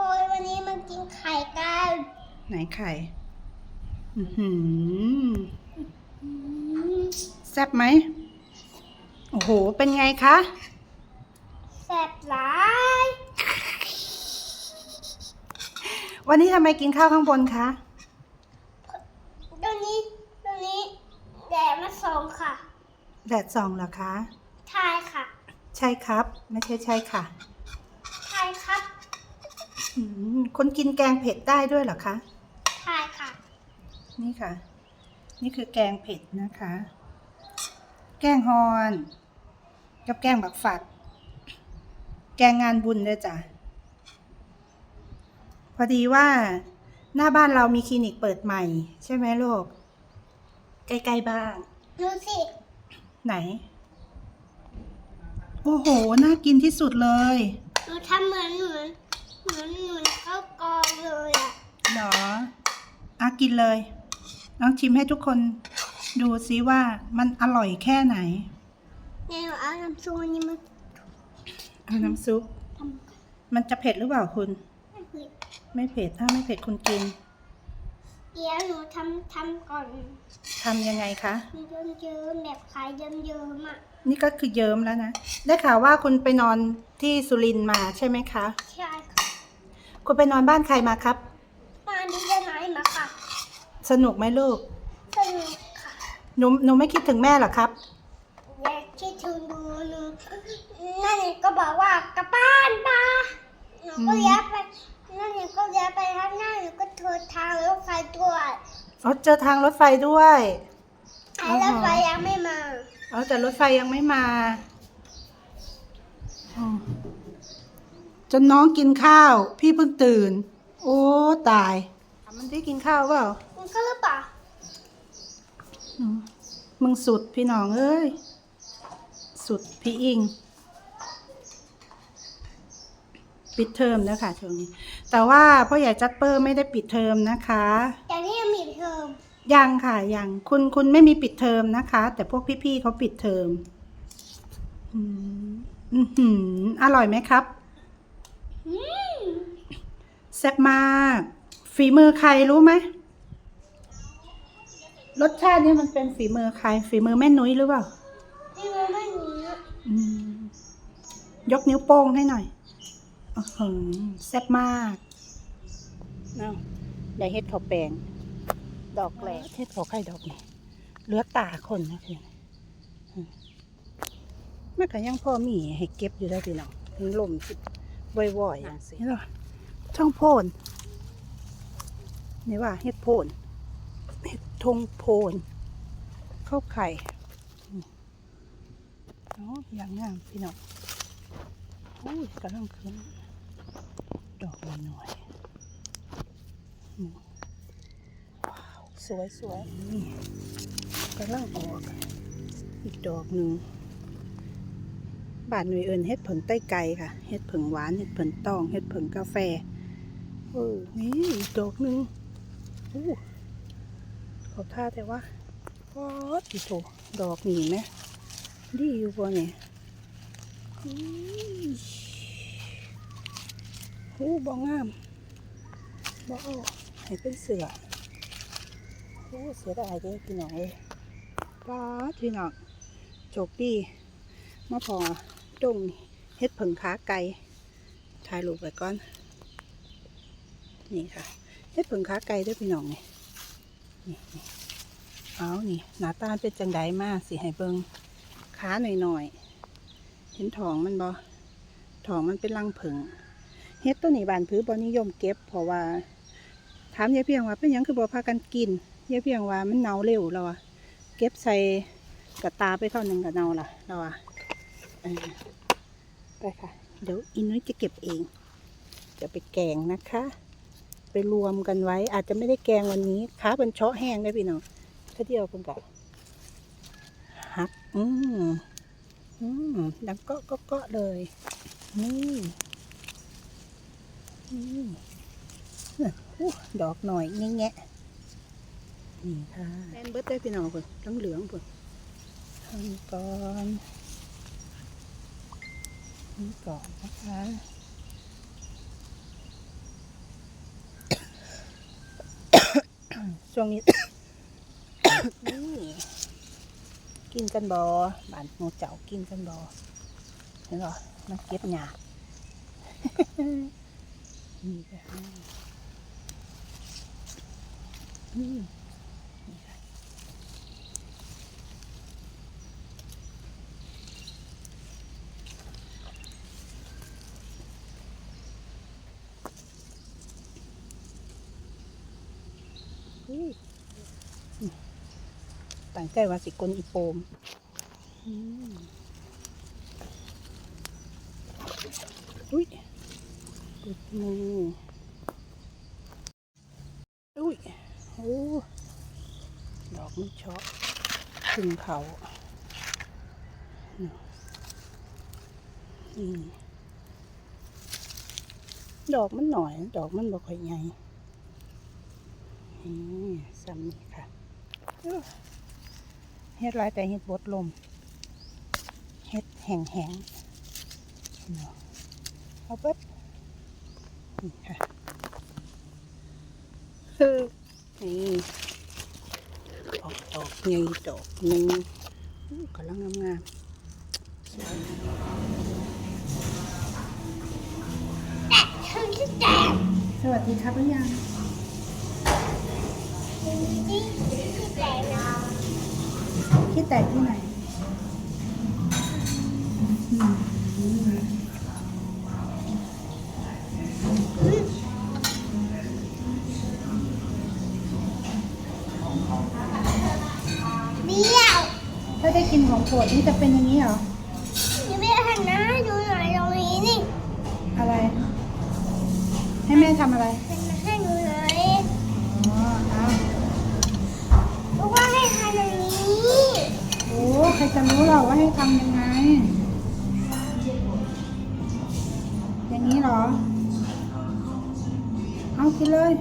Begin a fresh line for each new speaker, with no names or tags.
คนวันนี้มากินไข่กัน
ไหนไข่อือหือ
อืม
แซ่บไหม โอ้โห เป็นไงคะ
แซ่บหลาย
วันนี้ทำไมกินข้าวข้างบนคะ
ตรงนี้ตรงนี้แดดมาส่งค่ะ
แดดส่องเหรอคะ
ทายค่ะ
ใช่ครับ ไม่ใช่ใช่ค่ะ
ทายครับ
อืม คนกินแกงเผ็ดได้ด้วยเหรอคะ
ทายค่ะ
นี่ค่ะ นี่คือแกงเผ็ดนะคะ แกงฮอน กับแกงบักฝัก แกงงานบุญเลยจ้ะ พอดีว่าหน้าบ้านเรามีคลินิกเปิดใหม่ ใช่ไหมลูก ใกล้ๆบ้าน
ดูสิ
ไหน โอ้โห น่ากินที่สุดเลย
หนูทำเหมือนเหมือนเหมือนเหมือนข้าวกองเลยอะ
เหรออากินเลยลองชิมให้ทุกคนดูซิว่ามันอร่อยแค่ไหน
ในหนูเอาน้ำซุปอันนี้มา
เอาน้ำซุป
ทำ
มันจะเผ็ดหรือเปล่าคุณ
ให้เผ็ด
ไม่เผ็ดถ้าไม่เผ็ดคุณกิน
เดี๋ยวหนูทำทำก่อน
ทำยังไงคะ
มีเยิ้มๆแบบขายเยิ้มๆอะ
นี่ก็คือเยิ้มแล้วนะ ได้ข่าวว่าคุณไปนอนที่สุรินทร์มาใช่ไหมคะ
ใช่ค่ะ
คุณไปนอนบ้านใครมาครับ
มาดีจะไหนมาค่ะ
สนุกไหมลูก
สนุกค่ะ
หนูหนูไม่คิดถึงแม่เหรอครับ
อยากคิดถึงดูหนูนั่นนี่ก็บอกว่ากลับบ้านปะหนูก็
อืม
เลี้ยวไป นั่นนี่ก็เลี้ยวไปข้างหน้าหนูก็เทินทางรถไฟด้วย
อ๋อเจอทางรถไฟด้วย
ไอ้รถไฟยังไม่มา
เอาแต่รถไฟยังไม่มาอืม จนน้องกินข้าว พี่เพิ่งตื่น โอ้ตายมันได้กินข้าวเปล่า
มันก็หรือเปล่า
อืมมึงสุดพี่น้องเอ้ย สุดพี่อิงปิดเทอมแล้วค่ะช่วงนี้ แต่ว่าพ่อใหญ่จัดเปอร์ไม่ได้ปิดเทอมนะคะ
แต่นี่ยังมีเทอม
ยังค่ะยังคุณคุณไม่มีปิดเทอมนะคะ แต่พวกพี่ๆเขาปิดเทอมอืมอื้อหืออร่อยไหมครับ
อืม
แซ่บมาก ฝีมือใครรู้ไหมรสชาตินี่มันเป็นฝีมือใคร ฝีมือแม่นุ้ยหรือเปล่า
นี่มันไม่มีนะ
อืมยกนิ้วโป้งให้หน่อยอื้อหือแซ่บมากเนาะได้เฮ็ดข้าวแปลงดอกแหลกเฮ็ดข้าวไข่ดอกนี่เหลือตาคนนะคืออืมมันก็ยังพอมีให้เก็บอยู่ได้อพี่น้องมันลมสิบ่อยๆอย่างสิเนาะ ช่องโพนนี่ว่าเฮ็ดโพนเฮ็ดทงโพนข้าวไข่อืมโอ้อย่างงามพี่น้องโอ้ยกำลังขึ้น ดอกหน่อยว้าวสวยสวยนี่กำลังออก อีกดอกหนึ่งบาดหน่วยเอินเฮ็ดผลใต้ไก่ค่ะ เฮ็ดผึ่งหวาน เฮ็ดผึ่งตอง เฮ็ดผึ่งกาแฟ เออนี่อีกดอกหนึ่งโอ้เขาท่าแต่ว่าป๊อดอีโถดอกนี่ไหมดีอยู่บ่เนี่ยอื้อโอ้บ่งามบ่เอาให้เป็นเสือโอ้เสียดายเด้อพี่น้องเอ้ยป้าดพี่น้องโจกดีมาพอดงเฮ็ดผึ่งขาไก่ถ่ายรูปไว้ก่อน นี่ค่ะเฮ็ดผึ่งขาไก่ด้วยพี่น้องนี่นี่นี่เอานี่หน้าตาเป็นจังไดมากสิให้เบิงขาหน่อยๆเห็นทองมันบ่ทองมันเป็นรังผึ่งเฮ็ดตัวนี้บานพื้นบ่นิยมเก็บ เพราะว่า ถามยายเพียงว่าเป็นยังคือบ่พากันกินยายเพียงว่ามันเน่าเร็วแล้วอะเก็บใส่กระตาไปเท่านึงกับเน่าละเราอะไปค่ะ เดี๋ยวอินุ้ยจะเก็บเอง จะไปแกงนะคะ ไปรวมกันไว้ อาจจะไม่ได้แกงวันนี้ค้าเป็นเชาะแห้งได้พี่น้องแค่เดียวเพิ่งกับฮัก อืมอืมดังเกาะเกาะเกาะเลย นี่นี่เนี่ยอู้ดอกหน่อยแงะๆนี่ค่ะแอนเบิร์ดได้พี่น้องพุ่นทั้งเหลืองพุ่นทำก่อนนี่ก่อนนะคะ ช่วงนี้ นี่กินกันบอบานหมูเจ้ากินกันบอเห็นหรอมาเก็บหยานี่ค่ะอืมนี่ ตั้งใจว่าสิกลอีโปมอุ้ยปุดมืออุ้ยโอ้ดอกมันเชาะถึงเขานี่ดอกมันหน่อย ดอกมันบ่ค่อยใหญ่ นี่ซ้ำนี่ค่ะเฮ็ดลายแต่เฮ็ดบดลมเฮ็ดแห้งแห้งเอาเปิดนี่ค่ะคือนี่ออกดอกใหญ่ดอกหนึ่งกำลังงามๆสวยสวัสดีครับหรือยัง
ที่ที่แตกนะ
คิดแตกที่ไหนอืม
เบี้ยว
ถ้าได้กินของโปรดนี่จะเป็นอย่างนี้เหรอ
นี่ไม่หันหน้าให้ดูหน่อยตรงนี้นี่
อะไร ให้แม่ทำอะไร
หันมาให้ดูหน่อย
อ๋อเอา
เพราะว่าให้ทำอย่างนี้
โอ้ใครจะรู้หรอว่าให้ทำยังไง อย่างนี้หรอ เอากินเลย